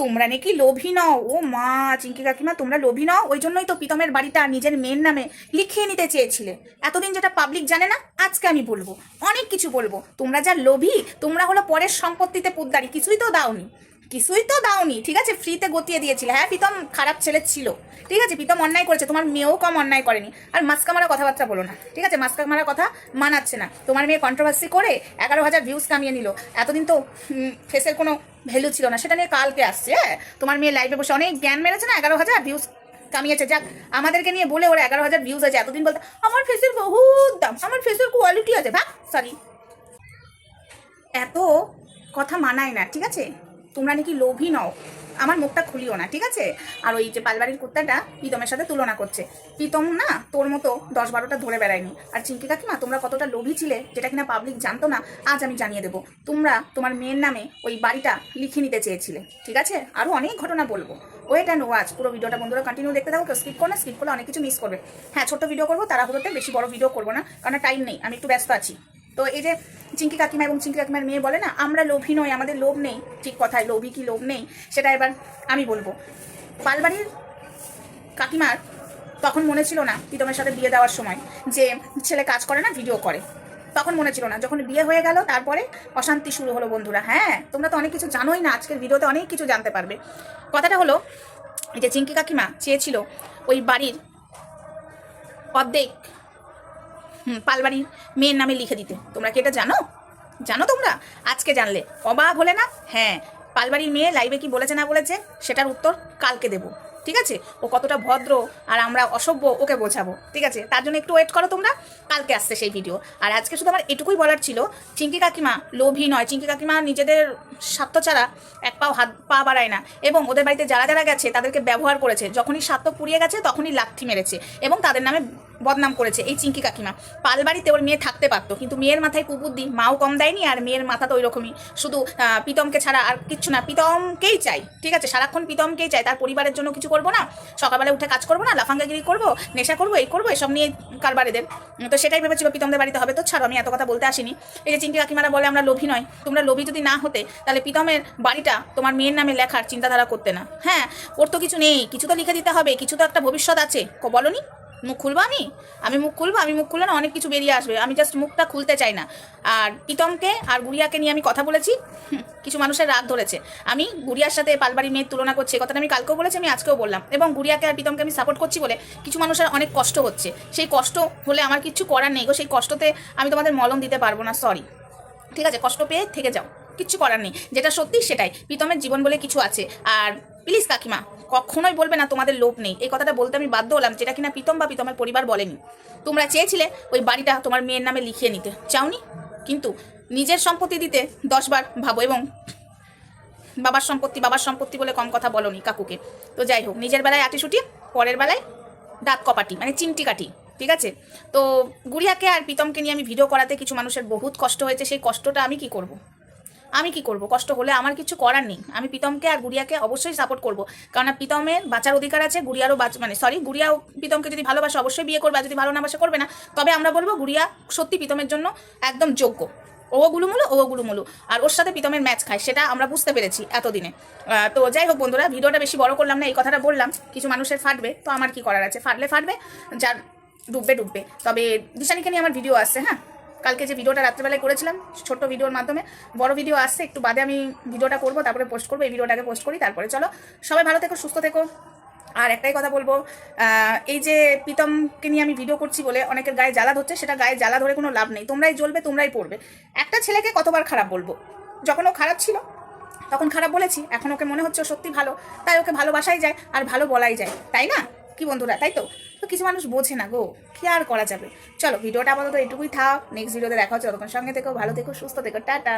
তোমরা নাকি লোভী নও? ও মা চিঙ্কি কাকিমা, তোমরা লোভী নও? ওই জন্যই তো প্রীতমের বাড়িটা নিজের মেয়ের নামে লিখিয়ে নিতে চেয়েছিলে। এতদিন যেটা পাবলিক জানে না, আজকে আমি বলব। অনেক কিছু বলব। তোমরা যা লোভী, তোমরা হলো পরের সম্পত্তিতে পোদ্দারি, কিছুই তো দাওনি। কিছুই তো দাওনি, ঠিক আছে? ফ্রিতে গতিয়ে দিয়েছিলে। হ্যাঁ প্রীতম খারাপ ছেলে ছিল, ঠিক আছে? প্রীতম অন্যায় করেছে, তোমার মেয়েও কম অন্যায় করেনি। আর মাস্কা মারা কথাবার্তা বলো না, ঠিক আছে? মাস্কা মারা কথা মানাচ্ছে না। তোমার মেয়ে কন্ট্রোভার্সি করে এগারো হাজার ভিউজ কামিয়ে নিল। এতদিন তো ফেসের কোনো ভ্যালু ছিল না। সেটা নিয়ে কালকে আসছে হ্যাঁ? তোমার মেয়ে লাইভে বসে অনেক জ্ঞান মেরেছে না, এগারো হাজার ভিউজ কামিয়েছে। যাক, আমাদেরকে নিয়ে বলে ওরা এগারো হাজার ভিউজ আছে। এতদিন বলতে, আমার ফেসের বহুত দাম, আমার ফেসের কোয়ালিটি আছে। ভাগ সরি এত কথা মানায় না, ঠিক আছে? তোমরা নাকি লোভী নও। আমার মুখটা খুলিও না, ঠিক আছে? আর ওই যে পালবাড়ির কুত্তাটা প্রীতমের সাথে তুলনা করছে। প্রীতম না, তোর মতো দশ বারোটা ধরে বেড়ায়নি। আর চিঙ্কি কাকিমা, তোমরা কতটা লোভী ছিলে, যেটা কিনা পাবলিক জানতো না, আজ আমি জানিয়ে দেবো। তোমরা তোমার মেয়ের নামে ওই বাড়িটা লিখে নিতে চেয়েছিলে, ঠিক আছে? আরও অনেক ঘটনা বলব। ওয়েট অ্যান্ড ওয়াচ পুরো ভিডিওটা বন্ধুরা কন্টিনিউ দেখতে থাকো স্কিপ করো না স্কিপ করলে অনেক কিছু মিস করবে। হ্যাঁ ছোট্ট ভিডিও করব তারা তাড়াহুড়োতে বেশি বড় ভিডিও করব না, কারণ টাইম নেই, আমি একটু ব্যস্ত আছি। তো এই যে চিঙ্কি কাকিমা এবং চিঙ্কি কাকিমার মেয়ে বলে না, আমরা লোভী নই, আমাদের লোভ নেই, ঠিক কথায়, লোভী কি লোভ নেই, সেটা এবার আমি বলব। পালবাড়ির কাকিমার তখন মনে ছিল না প্রীতমের সাথে বিয়ে দেওয়ার সময়, যে ছেলে কাজ করে না ভিডিও করে। তখন মনে ছিল না, যখন বিয়ে হয়ে গেল, তারপরে অশান্তি শুরু হলো বন্ধুরা। হ্যাঁ তোমরা তো অনেক কিছু জানোই না, আজকের ভিডিওতে অনেক কিছু জানতে পারবে। কথাটা হলো যে চিঙ্কি কাকিমা চেয়েছিল ওই বাড়ির অর্ধেক পালবাড়ির মেয়ের নামে লিখে দিতে। তোমরা কি এটা জানো? জানো তোমরা? আজকে জানলে। অবাক হলে না? হ্যাঁ পালবাড়ির মেয়ে লাইভে কি বলেছে না বলেছে, সেটার উত্তর কালকে দেবো। ঠিক আছে? ও কতটা ভদ্র আর আমরা অসভ্য, ওকে বোঝাবো। ঠিক আছে? তার জন্য একটু ওয়েট করো তোমরা, কালকে আসছে সেই ভিডিও আর আজকে শুধু আমার এটুকুই বলার ছিল, চিঙ্কি কাকিমা লোভী নয়। চিঙ্কি কাকিমা নিজেদের স্বার্থ ছাড়া এক পাও হাত পা বাড়ায় না। এবং ওদের বাড়িতে যারা যারা গেছে, তাদেরকে ব্যবহার করেছে। যখনই স্বার্থ পুড়িয়ে গেছে, তখনই লাথি মেরেছে। এবং তাদের নামে বদনাম করেছে, এই চিঙ্কি কাকিমা। পালবাড়িতে ওর মেয়ে থাকতে পারতো, কিন্তু মেয়ের মাথায় কুবুদ্ধি, মাও কম দেয়নি, আর মেয়ের মাথা তো ওই রকমই শুধু প্রীতমকে ছাড়া আর কিচ্ছু না, প্রীতমকেই চাই, ঠিক আছে? সারাক্ষণ প্রীতমকেই চাই, তার পরিবারের জন্য কিছু করব না, সকালবেলা উঠে কাজ করব না, লাফাঙ্গাগিরি করব, নেশা করব, এই করব, এসব নিয়ে কারবারেদের তো সেটাই ভেবেছিল প্রীতমদের বাড়িতে হবে। তো ছাড়ো, আমি এত কথা বলতে আসিনি। এই যে চিঙ্কি কাকিমারা বলে, আমরা লোভী নয়, তোমরা লোভী যদি না হতে, তাহলে প্রীতমের বাড়িটা তোমার মেয়ের নামে লেখার চিন্তাধারা করতে না। হ্যাঁ ওর তো কিছু নেই, কিছু তো লিখে দিতে হবে, কিছু তো একটা ভবিষ্যৎ আছে। ক- বলনি মুখ খুলবো আমি? আমি মুখ খুলবো? আমি মুখ খুললে না অনেক কিছু বেরিয়ে আসবে। আমি জাস্ট মুখটা খুলতে চাই না। আর প্রীতমকে আর গুড়িয়াকে নিয়ে আমি কথা বলেছি। কিছু মানুষের রাগ ধরেছে। আমি গুড়িয়ার সাথে পালবাড়ি মেয়ের তুলনা করছি। কথাটা আমি কালকেও বলেছি, আমি আজকেও বললাম। এবং গুড়িয়াকে আর প্রীতমকে আমি সাপোর্ট করছি বলে কিছু মানুষের অনেক কষ্ট হচ্ছে। সেই কষ্ট হলে আমার কিছু করার নেই গো। সেই কষ্টতে আমি তোমাদের মলম দিতে পারব না সরি ঠিক আছে, কষ্ট পেয়ে থেকে যাও। কিচ্ছু করার নেই। যেটা সত্যি সেটাই। প্রীতমের জীবন বলে কিছু আছে। আর প্লিজ কাকিমা, কখনোই বলবে না তোমাদের লোভ নেই। এই কথাটা বলতে আমি বাধ্য হলাম, যেটা কিনা প্রীতম বা প্রীতমের পরিবার বলেনি। তোমরা চেয়েছিলে ওই বাড়িটা তোমার মেয়ের নামে লিখিয়ে নিতে। চাওনি? কিন্তু নিজের সম্পত্তি দিতে দশবার ভাবো এবং বাবার সম্পত্তি বাবার সম্পত্তি বলে কম কথা বলনি কাকুকে। তো যাই হোক, নিজের বেলায় আটিসুটি পরের বেলায় দাঁত কপাটি মানে চিমটি কাটি, ঠিক আছে? তো গুড়িয়াকে আর প্রীতমকে নিয়ে আমি ভিডিও করাতে কিছু মানুষের বহুত কষ্ট হয়েছে, সেই কষ্টটা আমি কি করব। আমি কি করব? কষ্ট হলে আমার কিছু করার নেই। আমি প্রীতমকে আর গুড়িয়াকে অবশ্যই সাপোর্ট করব। কারণ প্রীতমের বাঁচার অধিকার আছে, গুড়িয়ারও বাঁচ মানে সরি গুড়িয়াও প্রীতমকে যদি ভালোবাসে অবশ্যই বিয়ে করবে যদি ভালো না বাসে করবে না, তবে আমরা বলব গুড়িয়া সত্যি প্রীতমের জন্য একদম যোগ্য। ও গুলুমুলু ও গুলুমুলু। আর ওর সাথে প্রীতমের ম্যাচ খায়, সেটা আমরা বুঝতে পেরেছি এতদিনে। তো যাই হোক বন্ধুরা, ভিডিওটা বেশি বড় করলাম না, এই কথাটা বললাম। কিছু মানুষের ফাটবে, তো আমার কি করার আছে? ফাটলে ফাটবে, যার ডুববে ডুববে। তবে দিশানিকে নিয়ে আমার ভিডিও আসছে হ্যাঁ? কালকে যে ভিডিওটা রাত্রেবেলায় করেছিলাম, ছোট্ট ভিডিওর মাধ্যমে, বড় ভিডিও আসছে, একটু বাদে আমি ভিডিওটা করব, তারপরে পোস্ট করব, এই ভিডিওটাকে পোস্ট করি, তারপরে চলো। সবাই ভালো থেকো, সুস্থ থেকো। আর একটাই কথা বলব এই যে প্রীতমকে নিয়ে আমি ভিডিও করছি বলে অনেকের গায়ে জ্বালা ধরছে, সেটা গায়ে জ্বালা ধরে কোনো লাভ নেই। তোমরাই জ্বলবে, তোমরাই পড়বে। একটা ছেলেকে কতবার খারাপ বলব? যখন ও খারাপ ছিল, তখন খারাপ বলেছি, এখন ওকে মনে হচ্ছে সত্যি ভালো, তাই ওকে ভালোবাসাই যায়, আর ভালো বলাই যায়, তাই না? কি বন্ধুরা, তাই তো? তো কিছু মানুষ বোঝে না গো, কি আর করা যাবে? চলো, ভিডিওটা আপাতত এটুকুই থাক নেক্সট ভিডিওতে দেখা হচ্ছে, ততক্ষণ সঙ্গে থেকো, ভালো থেকো, সুস্থ থেকো, টাটা।